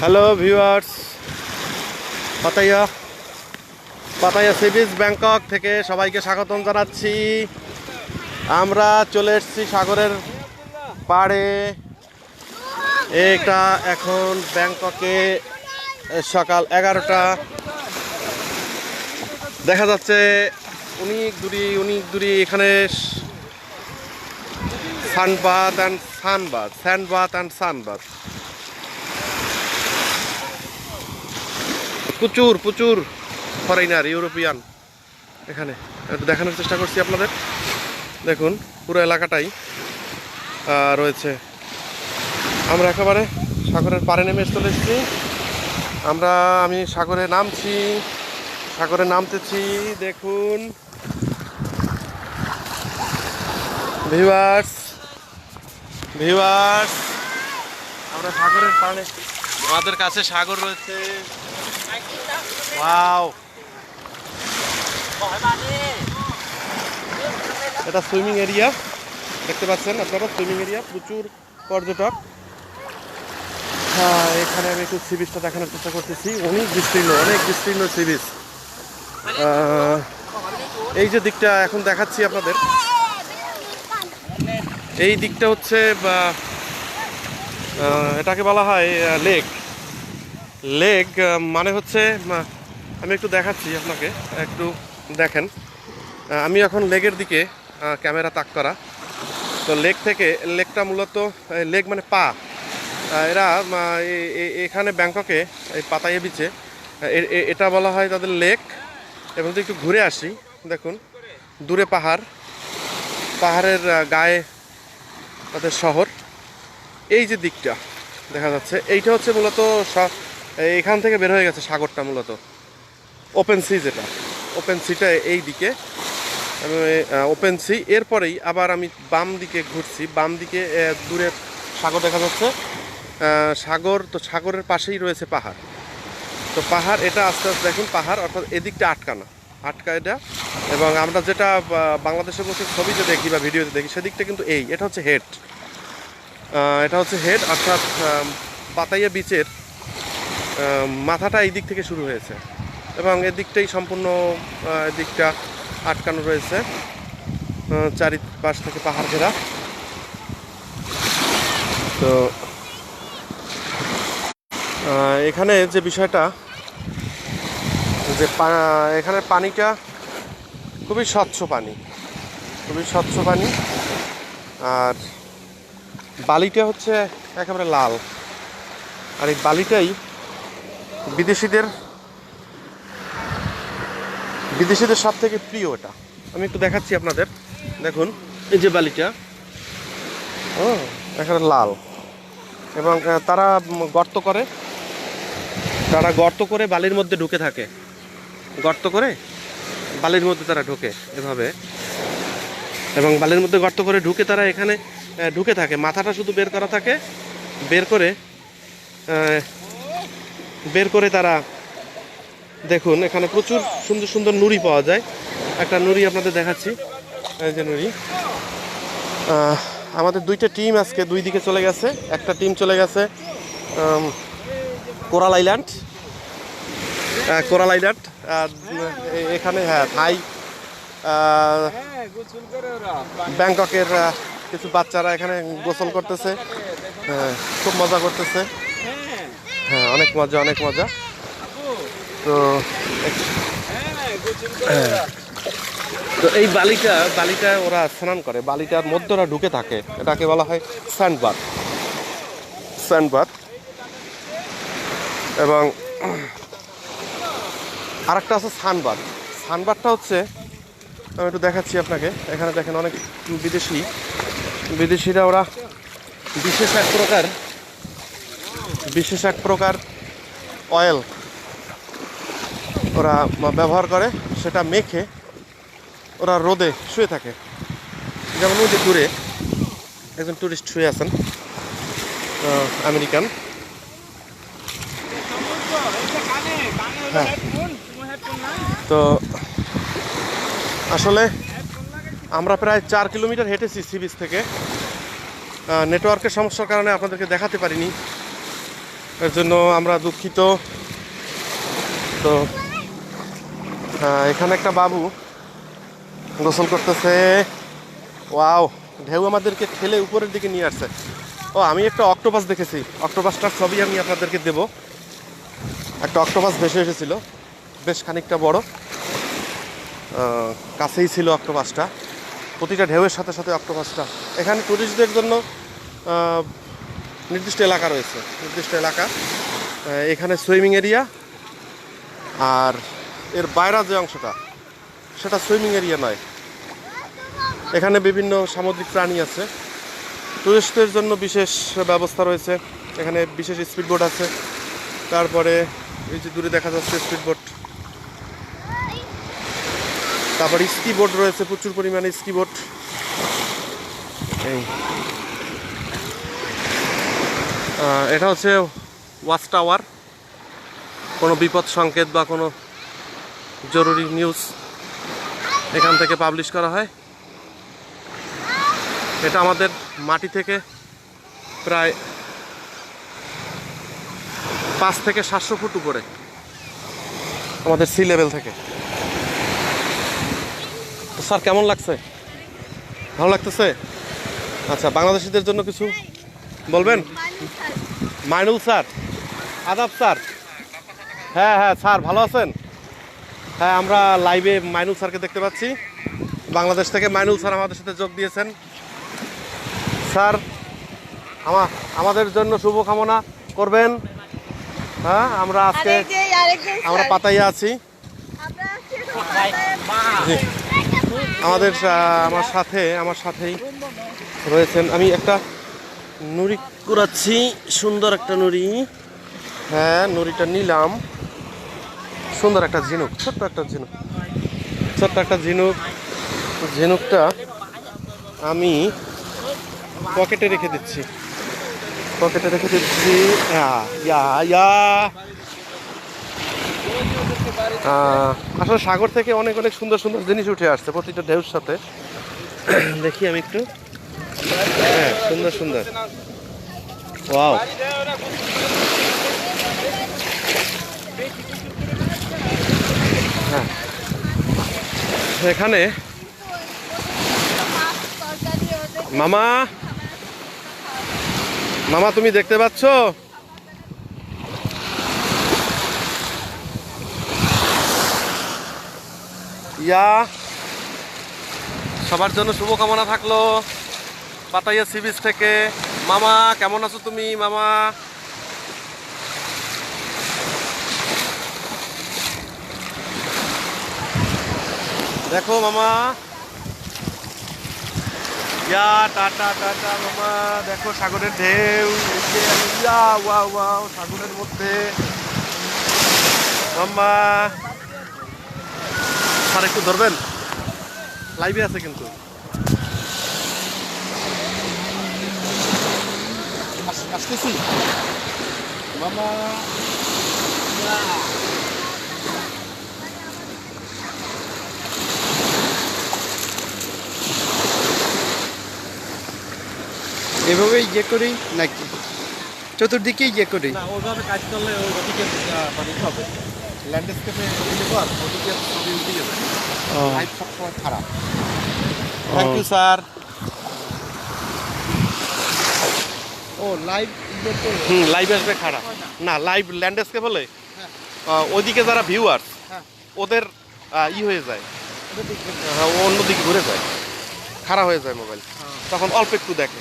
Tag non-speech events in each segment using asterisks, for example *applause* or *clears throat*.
Hello viewers Pattaya Pattaya sea beach Bangkok থেকে সবাইকে স্বাগতম জানাচ্ছি। আমরা চলে এসেছি সাগরের পাড়ে। এটা এখন ব্যাংককে সকাল এগারোটা। দেখা যাচ্ছে অনেক দূরি অনেক দূরি এখানে sunbath and sunbath sandbath and sunbath প্রচুর প্রচুর ফরেনার ইউরোপিয়ান এখানে। দেখানোর চেষ্টা করছি আপনাদের। দেখুন, পুরো এলাকাটাই রয়েছে। আমরা একেবারে সাগরের পাড়ে নেমে চলে এসেছি। আমরা, আমি সাগরে নামছি, সাগরে নামতেছি, দেখুন। ভিউয়ার্স ভিউয়ার্স, আমরা সাগরের পাড়ে আমাদের কাছে সাগর রয়েছে। ওয়াও এটা সুইমিং এরিয়া। দেখতে পাচ্ছেন আপনারা, সুইমিং এরিয়া, প্রচুর পর্যটক। হ্যাঁ এখানে আমি একটু সি বিচটা দেখানোর চেষ্টা করতেছি। অনেক বিস্তীর্ণ অনেক বিস্তীর্ণ সি বিচ এই যে দিকটা এখন দেখাচ্ছি আপনাদের। এই দিকটা হচ্ছে এটাকে বলা হয় লেক লেগ মানে হচ্ছে আমি একটু দেখাচ্ছি আপনাকে, একটু দেখেন। আমি এখন লেগের দিকে ক্যামেরা তাক করা। তো লেগ থেকে লেগটা মূলত লেগ মানে পা। এরা এখানে ব্যাংককে, এই পাতাইয়ে বিচে এটা বলা হয় তাদের লেক এবং যদি একটু ঘুরে আসি, দেখুন, দূরে পাহাড়। পাহাড়ের গায়ে তাদের শহর। এই যে দিকটা, দেখা যাচ্ছে, এইটা হচ্ছে মূলত এখান থেকে বের হয়ে গেছে সাগরটা মূলত। ওপেন সি যেটা। ওপেন সিটা এই দিকে। আমি ওপেন সি এরপরেই আবার আমি বাম দিকে ঘুরছি। বাম দিকে দূরে সাগর দেখা যাচ্ছে। সাগর, তো সাগরের পাশেই রয়েছে পাহাড়। তো পাহাড়, এটা আস্তে আস্তে দেখুন, পাহাড়, অর্থাৎ এদিকটা আটকানো। আটকা এটা এবং আমরা যেটা বাংলাদেশের বসে ছবিতে দেখি বা ভিডিওতে দেখি, সেদিকটা কিন্তু এই। এটা হচ্ছে হেড। এটা হচ্ছে হেড, অর্থাৎ পাতাইয়া বিচের মাথাটা এই দিক থেকে শুরু হয়েছে এবং এদিকটাই সম্পূর্ণ আহ, এদিকটা আটকানো রয়েছে চারিপাশ থেকে পাহাড় ঘেরা। তো এখানে যে বিষয়টা যে এখানে পানিটা খুবই স্বচ্ছ পানি খুবই স্বচ্ছ পানি। আর বালিটা হচ্ছে একেবারে লাল। আর এই বালিটাই বিদেশিদের বিদেশিদের সব থেকে প্রিয় এটা। আমি একটু দেখাচ্ছি আপনাদের। দেখুন, এই যে বালিটা। একেবারে লাল। এবং তারা গর্ত করে। তারা গর্ত করে বালির মধ্যে ঢুকে থাকে। গর্ত করে বালির মধ্যে তারা ঢোকে এভাবে। এবং বালির মধ্যে গর্ত করে ঢুকে তারা এখানে ঢুকে থাকে। মাথাটা শুধু বের করা থাকে। বের করে বের করে তারা দেখুন এখানে প্রচুর সুন্দর সুন্দর নুড়ি পাওয়া যায়। একটা নুড়ি আপনাদের দেখাচ্ছি। যে নুড়ি। আমাদের দুইটা টিম আজকে দুই দিকে চলে গেছে। একটা টিম চলে গেছে কোরাল আইল্যান্ড। কোরাল আইল্যান্ড এখানে হ্যাঁ থাই ব্যাংককের কিছু বাচ্চারা এখানে গোসল করতেছে। হ্যাঁ, খুব মজা করতেছে। হ্যাঁ অনেক মজা অনেক মজা। তো হ্যাঁ। তো এই বালিটা বালিটা ওরা স্নান করে। বালিটার মধ্যে ওরা ঢুকে থাকে। এটাকে বলা হয় স্যান্ডবাথ। স্যান্ডবাথ। এবং আরেকটা আছে সানবাদ। সানবাদটা হচ্ছে, আমি একটু দেখাচ্ছি আপনাকে। এখানে দেখেন অনেক বিদেশি। বিদেশিরা ওরা বিশেষ এক প্রকার বিশেষ এক প্রকার অয়েল ওরা ব্যবহার করে, সেটা মেখে ওরা রোদে শুয়ে থাকে। যেমন ওই যে দূরে একজন টুরিস্ট শুয়ে আছেন আমেরিকান। হ্যাঁ। তো আসলে আমরা প্রায় চার কিলোমিটার হেঁটেছি সি বিচ থেকে। নেটওয়ার্কের সমস্যার কারণে আপনাদেরকে দেখাতে পারিনি। এর জন্য আমরা দুঃখিত। তো এখানে একটা বাবু গোসল করতেছে। ওয়াও, ঢেউ আমাদেরকে ঠেলে উপরের দিকে নিয়ে আসছে। ও, আমি একটা অক্টোপাস দেখেছি। অক্টোপাসটার ছবি আমি আপনাদেরকে দেব। একটা অক্টোপাস ভেসে এসেছিল। বেশ খানিকটা বড়। কাছেই ছিল অক্টোপাসটা। প্রতিটা ঢেউয়ের সাথে সাথে অক্টোপাসটা। এখানে টুরিস্টদের জন্য নির্দিষ্ট এলাকা রয়েছে, নির্দিষ্ট এলাকা। এখানে সুইমিং এরিয়া আর এর বাইরা যে অংশটা, সেটা সুইমিং এরিয়া নয়। এখানে বিভিন্ন সামুদ্রিক প্রাণী আছে। টুরিস্টদের জন্য বিশেষ ব্যবস্থা রয়েছে। এখানে বিশেষ স্পিডবোট আছে। তারপরে এই যে দূরে দেখা যাচ্ছে স্পিডবোট। তারপর স্কি বোট রয়েছে, প্রচুর পরিমাণে স্কি বোট এই। এটা হচ্ছে ওয়াচ টাওয়ার। কোনো বিপদ সংকেত বা কোনো জরুরি নিউজ এখান থেকে পাবলিশ করা হয়। এটা আমাদের মাটি থেকে প্রায় পাঁচ থেকে সাতশো ফুট উপরে, আমাদের সি লেভেল থেকে। স্যার, কেমন লাগছে? ভালো লাগতেছে? আচ্ছা বাংলাদেশিদের জন্য কিছু বলবেন? মাইনুল স্যার। আদাব স্যার। হ্যাঁ হ্যাঁ স্যার ভালো আছেন? হ্যাঁ আমরা লাইভে মাইনুল স্যারকে দেখতে পাচ্ছি। বাংলাদেশ থেকে মাইনুল স্যার আমাদের সাথে যোগ দিয়েছেন। স্যার আমা আমাদের জন্য শুভকামনা করবেন। হ্যাঁ আমরা আজকে আমরা। পাতাইয়া আছি। আমাদের আমার সাথে আমার সাথেই রয়েছেন। আমি একটা নুড়ি কুড়াচ্ছি সুন্দর একটা নুড়ি হ্যাঁ নুড়িটা নিলাম। সুন্দর একটা ঝিনুক, ছোট্ট একটা ঝিনুক। ছোট্ট একটা ঝিনুক। ঝিনুকটা আমি পকেটে রেখে দিচ্ছি। পকেটে রেখে দিচ্ছি। আসলে সাগর থেকে অনেক অনেক সুন্দর সুন্দর জিনিস উঠে আসছে প্রতিটা ঢেউর সাথে। দেখি আমি একটু। হ্যাঁ সুন্দর সুন্দর। ওয়াও। হ্যাঁ। এখানে মামা মামা, তুমি দেখতে পাচ্ছ? ইয়া, সবার জন্য শুভকামনা থাকল। পাতাইয়া সি বিচ থেকে। মামা, কেমন আছো তুমি, মামা? দেখো, মামা। ইয়া টাটা টাটা মামা। দেখো, সাগরের ঢেউ। ইয়া, ওয়াও ওয়াও, সাগরের মধ্যে। মাম্মা। স্যার, একটু ধরবেন? লাইভে আছে কিন্তু। আসতেছি মামা এভাবে ইয়ে করি নাকি? চতুর্দিকে ইয়ে করি। না ওইভাবে কাজ করলে ওই মানে হবে? ল্যান্ডস্কেপে দেবো আর ছবি উঠে যাবে। সবসময় খারাপ। থ্যাংক ইউ স্যার ও লাইভ হুম লাইভ আসবে খারাপ না। লাইভ ল্যান্ডস্কেপ হলে আহ, ওইদিকে যারা ভিউয়ার্স হ্যাঁ। ওদের ই হয়ে যায়। হ্যাঁ, ও অন্যদিকে ঘুরে যায়। খারাপ হয়ে যায় মোবাইল তখন অল্প একটু দেখে।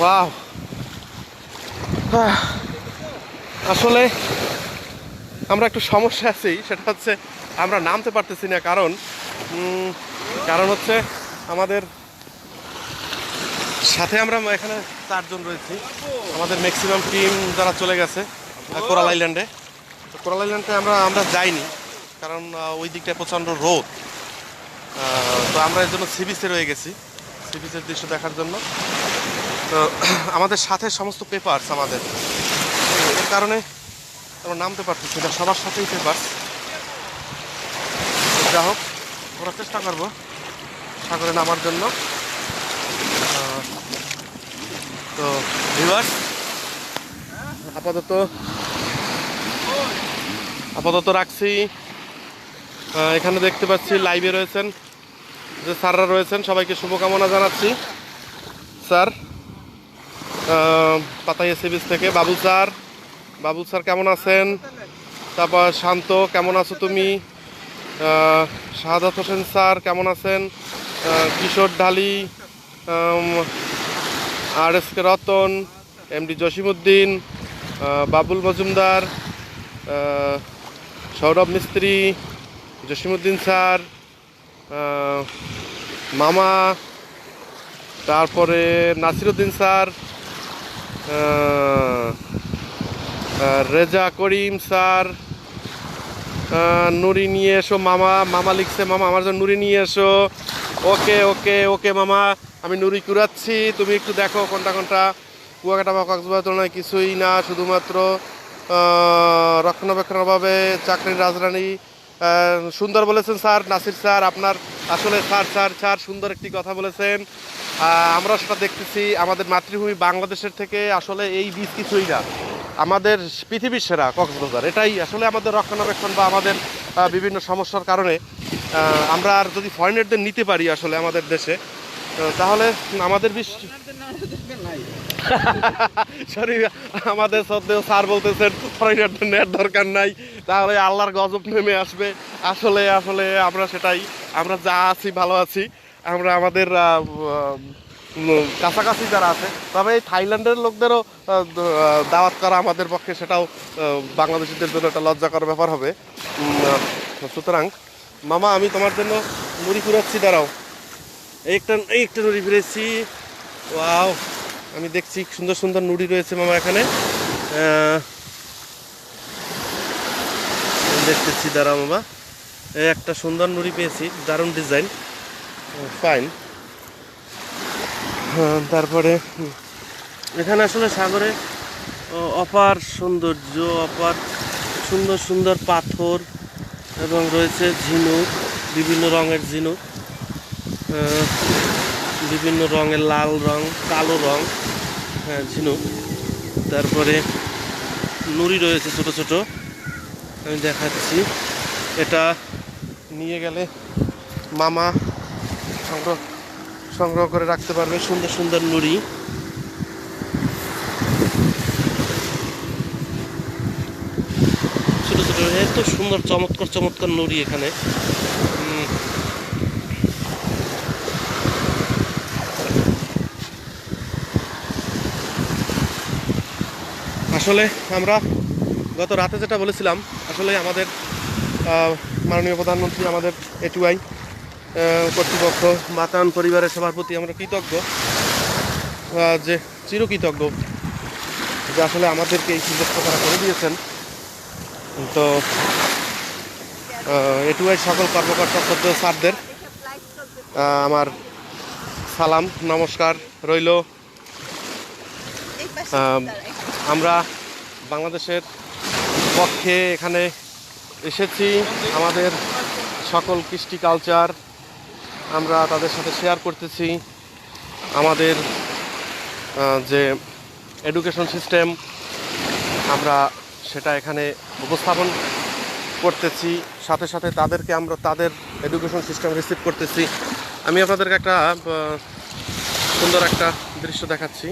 বাহ আসলে আমরা একটু সমস্যা আছি সেটা হচ্ছে আমরা নামতে পারতেছি না কারণ কারণ হচ্ছে আমাদের সাথে আমরা এখানে চারজন রয়েছি। আমাদের ম্যাক্সিমাম টিম যারা চলে গেছে, কোরাল আইল্যান্ডে তো কোরাল আইল্যান্ডে আমরা আমরা যাইনি, কারণ ওই দিকটায় প্রচণ্ড রোদ। তো আমরা এর জন্য সি বিচে রয়ে গেছি সি বিচের দৃশ্য দেখার জন্য। তো *clears throat* আমাদের সাথে সমস্ত পেপারস আমাদের। এর কারণে আমরা নামতে পারতেছি না, সবার সাথেই পেপারস যা হোক, আমরা চেষ্টা করব সাগরে নামার জন্য। তো ভিউয়ার্স আপাতত আপাতত রাখছি। এখানে দেখতে পাচ্ছি লাইভে রয়েছেন যে স্যাররা রয়েছেন সবাইকে শুভকামনা জানাচ্ছি। স্যার আহ, পাতাই এসিবিস থেকে। বাবু স্যার বাবু স্যার কেমন আছেন? তারপর শান্ত কেমন আছো তুমি? শাহাদাত হোসেন স্যার কেমন আছেন? কিশোর ঢালি আর S K Ratan MD Jasimuddin আহ, বাবুল মজুমদার সৌরভ মিস্ত্রি জসিমুদ্দিন স্যার মামা তারপরে নাসিরুদ্দিন স্যার রেজা করিম স্যার নুরি নিয়ে এসো মামা মামা লিখছে মামা আমার জন্য নুরি নিয়ে এসো। ওকে ওকে ওকে মামা, আমি নুরি কুড়াচ্ছি। তুমি একটু দেখো কোনটা কোনটা। কুয়াকাটা বা কক্সবাজার তুলনায় কিছুই না, শুধুমাত্র রক্ষণাবেক্ষণের অভাবে চাকরির রাজধানী। সুন্দর বলেছেন স্যার, নাসির স্যার, আপনার আসলে স্যার স্যার স্যার, সুন্দর একটি কথা বলেছেন। আমরা সেটা দেখতেছি। আমাদের মাতৃভূমি বাংলাদেশের থেকে আসলে এই বীজ কিছুই না। আমাদের পৃথিবীর সেরা কক্সবাজার। এটাই আসলে আমাদের রক্ষণাবেক্ষণ বা আমাদের বিভিন্ন সমস্যার কারণে আমরা আর যদি ফরেনারদের নিতে পারি আসলে আমাদের দেশে তাহলে আমাদের বিশ্ব সরি *laughs* আমাদের সত্ত্বেও স্যার বলতেছেন ফরেনারদের নেওয়ার দরকার নাই তাহলে আল্লাহর গজব নেমে আসবে। আসলে আসলে আমরা সেটাই আমরা যা আছি ভালো আছি আমরা আমাদের কাছাকাছি যারা আছে, তবে এই থাইল্যান্ডের লোকদেরও দাওয়াত করা আমাদের পক্ষে সেটাও বাংলাদেশিদের জন্য একটা লজ্জাকর ব্যাপার হবে। সুতরাং, মামা, আমি তোমার জন্য মুড়ি ফুরাচ্ছি, দাঁড়াও। এই একটা এই একটা নুড়ি ফিরেছি ওয়াও, আমি দেখছি সুন্দর সুন্দর নুড়ি রয়েছে মামা এখানে। দেখতেছি, দাঁড়াও মামা। এই একটা সুন্দর নুড়ি পেয়েছি, দারুণ ডিজাইন। ফাইন তারপরে এখানে আসলে সাগরে অপার সৌন্দর্য, অপার সুন্দর সুন্দর পাথর এবং রয়েছে ঝিনুক, বিভিন্ন রঙের ঝিনুক বিভিন্ন রঙের লাল রং, কালো রং হ্যাঁ ঝিনুক। তারপরে নুড়ি রয়েছে ছোট ছোট। আমি দেখাচ্ছি। এটা নিয়ে গেলে মামা সংগ্রহ সংগ্রহ করে রাখতে পারবে সুন্দর সুন্দর নুড়ি। ছোট ছোট, এত সুন্দর চমৎকার চমৎকার নুড়ি এখানে। আসলে আমরা গত রাতে যেটা বলেছিলাম, আসলে আমাদের মাননীয় প্রধানমন্ত্রী আমাদের এটুআই কর্তৃপক্ষ, মাতান পরিবারের সবার প্রতি আমরা কৃতজ্ঞ। যে চিরকৃতজ্ঞ, যে আসলে আমাদেরকে এই সুযোগটা তারা করে দিয়েছেন। তো এটুআই সকল কর্মকর্তা সদ্য স্যারদের। আমার সালাম, নমস্কার রইল। আমরা বাংলাদেশের পক্ষে এখানে এসেছি। আমাদের সকল কৃষ্টি কালচার আমরা তাদের সাথে শেয়ার করতেছি। আমাদের যে এডুকেশন সিস্টেম আমরা সেটা এখানে উপস্থাপন করতেছি। সাথে সাথে তাদেরকে আমরা তাদের এডুকেশন সিস্টেম রিসিভ করতেছি। আমি আপনাদেরকে একটা সুন্দর একটা দৃশ্য দেখাচ্ছি।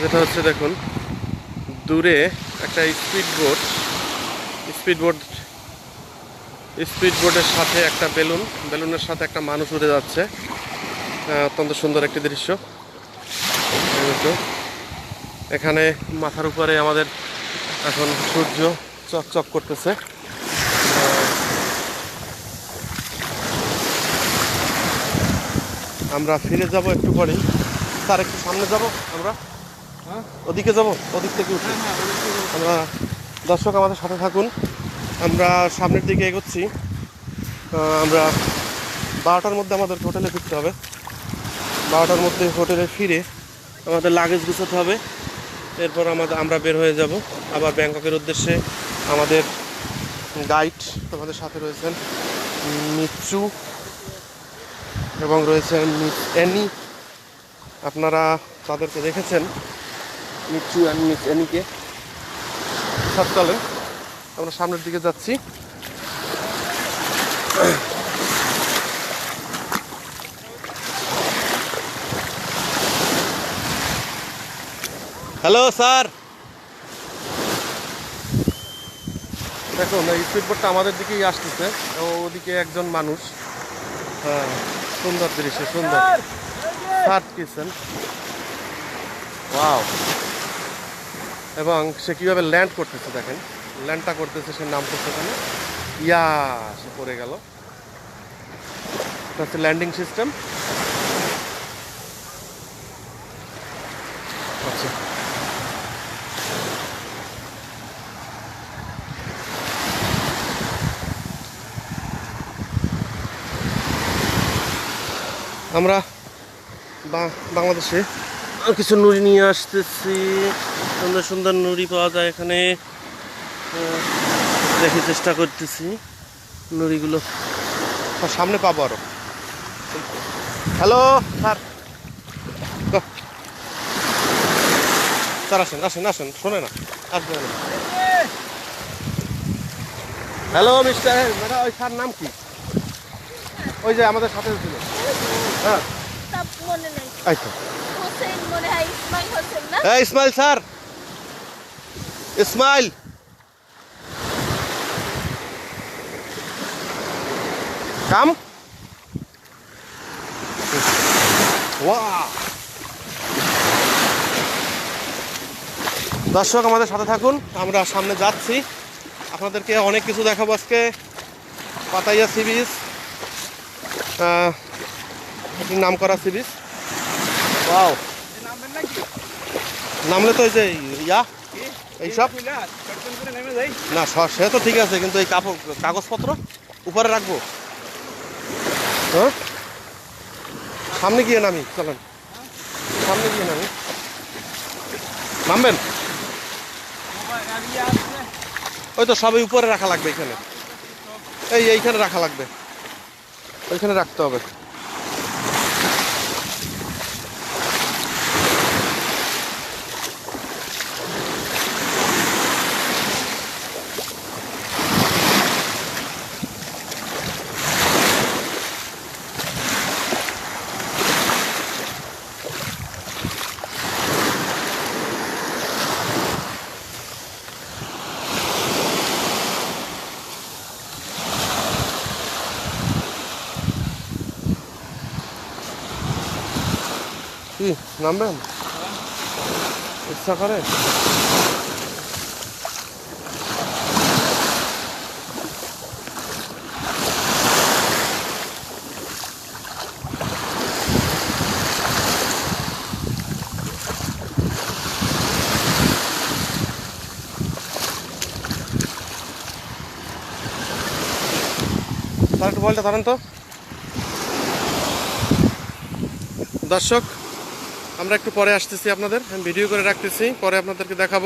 যেটা হচ্ছে দেখুন, দূরে একটা speed boat speed boat speed বোটের সাথে একটা বেলুন বেলুনের সাথে একটা মানুষ উড়ে যাচ্ছে। অত্যন্ত সুন্দর একটি দৃশ্য। এখানে মাথার উপরে আমাদের এখন সূর্য চকচক করতেছে। আমরা ফিরে যাব একটু পরেই। তার একটু সামনে যাব আমরা? ওদিকে যাব? ওদিক থেকে উঠে। আমরা দর্শক আমাদের সাথে থাকুন। আমরা সামনের দিকে এগোচ্ছি। আমরা বারোটার মধ্যে আমাদের হোটেলে ফিরতে হবে। বারোটার মধ্যে হোটেলে ফিরে আমাদের লাগেজ গুছাতে হবে। এরপর আমাদের আমরা বের হয়ে যাব। আবার ব্যাংককের উদ্দেশ্যে আমাদের গাইড আমাদের সাথে রয়েছেন মিচু এবং রয়েছেন মিস অ্যানি আপনারা তাদেরকে দেখেছেন মিচু অ্যান্ড মিস এনিকে। সাতকালে আমরা সামনের দিকে যাচ্ছি। হ্যালো স্যার দেখুন এই স্পিডবোটটা আমাদের দিকেই আসতেছে। ওদিকে একজন মানুষ। হ্যাঁ সুন্দর দৃশ্য সুন্দর। সাত কিসেন? ওয়াও এবং সে কীভাবে ল্যান্ড করতেছে দেখেন। ল্যান্ডটা করতেছে সে নাম করতে ওখানে ইয়া, সে পড়ে গেল। এটা হচ্ছে ল্যান্ডিং সিস্টেম। আচ্ছা। আমরা বাংলাদেশে কিছু নুড়ি নিয়ে আসতেছি। সুন্দর সুন্দর নুড়ি পাওয়া যায় এখানে। দেখে চেষ্টা করতেছি। নুড়িগুলো। সামনে পাবো আরও। Hello sir. স্যার আসেন আসেন আসেন। শোনে না আসবে না হ্যালো মিস্টার ম্যাডাম ওই স্যার নাম কি? ওই যে আমাদের সাথে ছিল। হ্যাঁ। তা মনে নেই এই তো হোসেন মনে হয় ইসমাইল। Come. Wow. দর্শক আমাদের সাথে থাকুন। আমরা সামনে যাচ্ছি। আপনাদেরকে অনেক কিছু দেখাবো আজকে। পাতাইয়া সি বিচ একটি নাম করা সি বিচ ওয়াও নামলে তো ওই যে ইয়া এইসব। না স- সে তো ঠিক আছে কিন্তু এই কাপড় কাগজপত্র উপরে রাখব। হ্যাঁ? সামনে গিয়ে নামি, চলেন। সামনে গিয়ে নামি। নামবেন? ওই তো সবাই উপরে রাখা লাগবে এখানে। এই, এইখানে রাখা লাগবে। ওইখানে রাখতে হবে। কি নামবেন? ইচ্ছা করে? একটু বলটা ধরেন তো। দর্শক আমরা একটু পরে আসতেছি আপনাদের ভিডিও করে রাখতেছি পরে আপনাদেরকে দেখাবো।